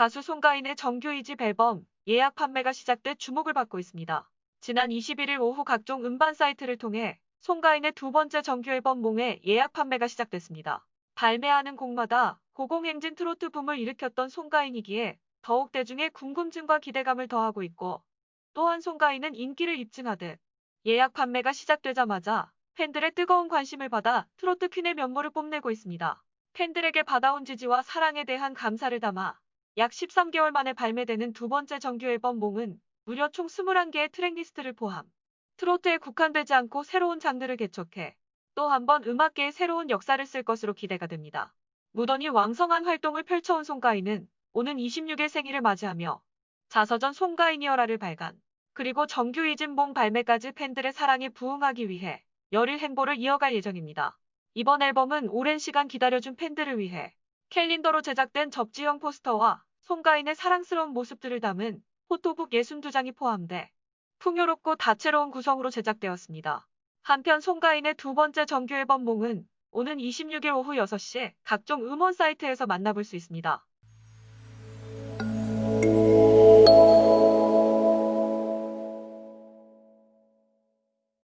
가수 송가인의 정규 2집 앨범 예약 판매가 시작돼 주목을 받고 있습니다. 지난 21일 오후 각종 음반 사이트를 통해 송가인의 두 번째 정규 앨범 몽의 예약 판매가 시작됐습니다. 발매하는 곡마다 고공행진 트로트 붐을 일으켰던 송가인이기에 더욱 대중의 궁금증과 기대감을 더하고 있고 또한 송가인은 인기를 입증하듯 예약 판매가 시작되자마자 팬들의 뜨거운 관심을 받아 트로트 퀸의 면모를 뽐내고 있습니다. 팬들에게 받아온 지지와 사랑에 대한 감사를 담아 약 13개월 만에 발매되는 두 번째 정규 앨범 몽은 무려 총 21개의 트랙리스트를 포함. 트로트에 국한되지 않고 새로운 장르를 개척해 또 한 번 음악계의 새로운 역사를 쓸 것으로 기대가 됩니다. 무던히 왕성한 활동을 펼쳐온 송가인은 오는 26일 생일을 맞이하며 자서전 송가인이어라를 발간, 그리고 정규 이진봉 발매까지 팬들의 사랑에 부응하기 위해 열일 행보를 이어갈 예정입니다. 이번 앨범은 오랜 시간 기다려준 팬들을 위해 캘린더로 제작된 접지형 포스터와 송가인의 사랑스러운 모습들을 담은 포토북 62장이 포함돼 풍요롭고 다채로운 구성으로 제작되었습니다. 한편 송가인의 두 번째 정규앨범 몽은 오는 26일 오후 6시에 각종 음원 사이트에서 만나볼 수 있습니다.